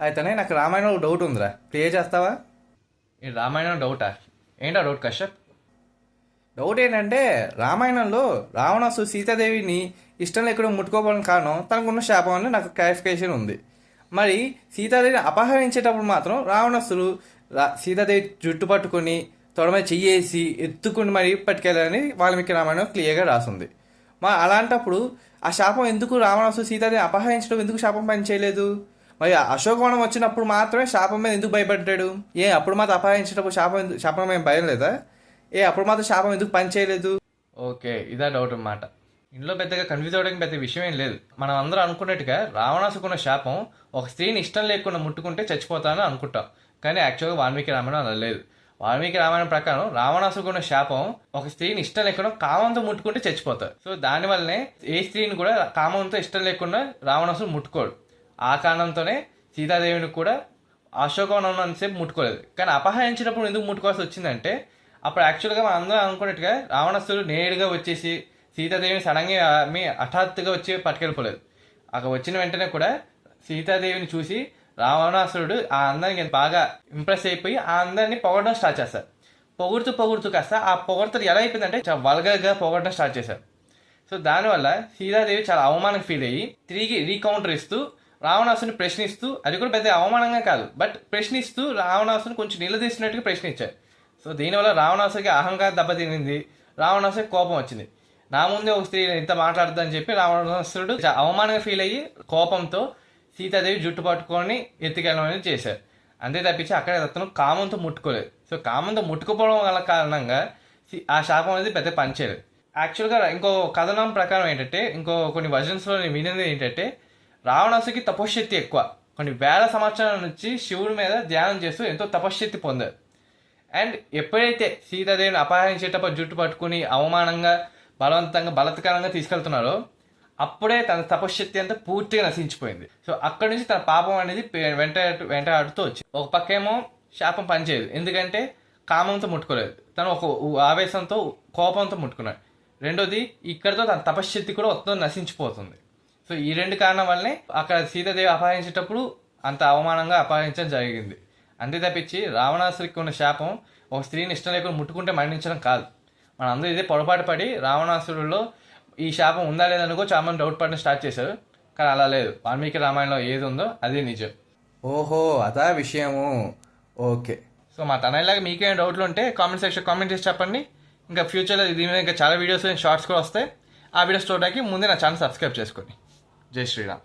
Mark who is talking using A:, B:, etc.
A: అయితేనే నాకు రామాయణం ఒక డౌట్ ఉందిరా. క్లియర్ చేస్తావా?
B: ఈ రామాయణం డౌటా ఏంటా డౌట్ కశ్యప్?
A: డౌట్ ఏంటంటే రామాయణంలో రావణాసు సీతాదేవిని ఇష్టం లేకుండా ముట్టుకోవడం కారణం తనకున్న శాపం అని నాకు క్లారిఫికేషన్ ఉంది. మరి సీతాదేవిని అపహరించేటప్పుడు మాత్రం రావణాసుడు రా సీతాదేవి జుట్టు పట్టుకొని తొడ మీద చెయ్యేసి ఎత్తుకుని మరి పట్టుకెళ్ళాలని వాల్మీకి రామాయణం క్లియర్గా రాసింది. మా అలాంటప్పుడు ఆ శాపం ఎందుకు రావణాసుడు సీతాదేవిని అపహరించడం ఎందుకు శాపం పని చేయలేదు మరి అశోకవనం వచ్చినప్పుడు మాత్రమే శాపం మీద ఎందుకు భయపడ్డాడు? ఏ అప్పుడు మాత్రం అపహరించేటప్పుడు శాపం ఎందుకు శాపం ఏం భయం లేదా? ఏ అప్పుడు మాత్రం శాపం ఎందుకు పని చేయలేదు?
B: ఓకే ఇదా డౌట్ అన్నమాట. ఇందులో పెద్దగా కన్ఫ్యూజ్ అవ్వడానికి పెద్ద విషయం ఏం లేదు. మనం అందరూ అనుకున్నట్టుగా రావణాసుకున్న శాపం ఒక స్త్రీని ఇష్టం లేకుండా ముట్టుకుంటే చచ్చిపోతానని అనుకుంటాం. కానీ యాక్చువల్గా వాల్మీకి రామాయణం అలా లేదు. వాల్మీకి రామాయణం ప్రకారం రావణాసుకున్న శాపం ఒక స్త్రీని ఇష్టం లేకుండా కామంతో ముట్టుకుంటే చచ్చిపోతారు సో దానివల్లనే ఏ స్త్రీని కూడా కామంతో ఇష్టం లేకుండా రావణాసుడు ముట్టుకోడు. ఆ కారణంతోనే సీతాదేవిని కూడా అశోకవనం అంతసేపు ముట్టుకోలేదు. కానీ అపహరించినప్పుడు ఎందుకు ముట్టుకోవాల్సి వచ్చిందంటే అప్పుడు యాక్చువల్గా మనం అందరం అనుకున్నట్టుగా రావణాసుడు నేరుగా వచ్చేసి సీతాదేవిని సడన్గా మీ హఠాత్తుగా వచ్చి పట్టుకెళ్ళిపోలేదు. అక్కడ వచ్చిన వెంటనే కూడా సీతాదేవిని చూసి రావణాసురుడు ఆ అందరికి బాగా ఇంప్రెస్ అయిపోయి ఆ అందరిని పొగడడం స్టార్ట్ చేస్తారు. పొగుడుతూ పొగుడుతూ కాస్త ఆ పొగడతలు ఎలా అయిపోయిందంటే చాలా వల్గర్గా పొగడడం స్టార్ట్ చేశారు. సో దానివల్ల సీతాదేవి చాలా అవమానం ఫీల్ అయ్యి తిరిగి రీకౌంటర్ ఇస్తూ రావణాసుని ప్రశ్నిస్తూ అది కూడా పెద్ద అవమానంగా కాదు బట్ ప్రశ్నిస్తూ రావణాసుని కొంచెం నిలదీసినట్టుగా ప్రశ్నించారు సో దీనివల్ల రావణాసుకి అహంకారం దెబ్బతినింది. రావణాసుకి కోపం వచ్చింది. నా ముందే ఒక స్త్రీ ఇంత మాట్లాడుతుందని చెప్పి రావణాసురుడు అవమానంగా ఫీల్ అయ్యి కోపంతో సీతాదేవి జుట్టు పట్టుకొని ఎత్తుకెళ్ళమని చేశారు అంతే తప్పించి అక్కడ అతను కామంతో ముట్టుకోలేదు. సో కామంతో ముట్టుకుపోవడం వల్ల కారణంగా ఆ శాపం అనేది పెద్ద పనిచేయలేదు. యాక్చువల్గా ఇంకో కథనం ప్రకారం ఏంటంటే ఇంకో కొన్ని వర్జన్స్లో నేను వినేది ఏంటంటే రావణాసుకి తపశ్శక్తి ఎక్కువ. కొన్ని వేల సంవత్సరాల నుంచి శివుడి మీద ధ్యానం చేస్తూ ఎంతో తపశ్శక్తి పొందారు. అండ్ ఎప్పుడైతే సీతాదేవిని అపహరించేటప్పుడు జుట్టు పట్టుకుని అవమానంగా బలవంతంగా బలత్కరంగా తీసుకెళ్తున్నారో అప్పుడే తన తపశ్శక్తి అంతా పూర్తిగా నశించిపోయింది. సో అక్కడి నుంచి తన పాపం అనేది పె- వెంట వెంటాడుతూ వచ్చింది ఒక పక్కేమో శాపం పనిచేయదు. ఎందుకంటే కామంతో ముట్టుకోలేదు. తను ఒక ఆవేశంతో కోపంతో ముట్టుకున్నాడు. రెండోది ఇక్కడితో తన తపశ్శక్తి కూడా మొత్తం నశించిపోతుంది. సో ఈ రెండు కారణం వల్లనే అక్కడ సీతాదేవి అపహరించేటప్పుడు అంత అవమానంగా అపహరించడం జరిగింది. అంతే తప్పించి రావణాసురికి ఉన్న శాపం ఒక స్త్రీని ఇష్టం లేకుండా ముట్టుకుంటే మరణించడం కాదు. మనందరూ ఇదే పొరపాటు పడి రావణాసురులో ఈ శాపం ఉందా లేదనుకో చాలా మంది డౌట్ పడడం స్టార్ట్ చేశారు. కానీ అలా లేదు. వాల్మీకి రామాయణంలో ఏది ఉందో అదే నిజం.
A: ఓహో అదా విషయము. ఓకే.
B: సో మా తనలాగా మీకేం డౌట్లు ఉంటే కామెంట్ సెక్షన్ కామెంట్ చేసి చెప్పండి. ఇంకా ఫ్యూచర్లో దీని మీద ఇంకా చాలా వీడియోస్ షార్ట్స్ కూడా వస్తాయి. ఆ వీడియోస్ చూడడానికి ముందే నా ఛానల్ సబ్స్క్రైబ్ చేసుకోండి జై శ్రీరామ్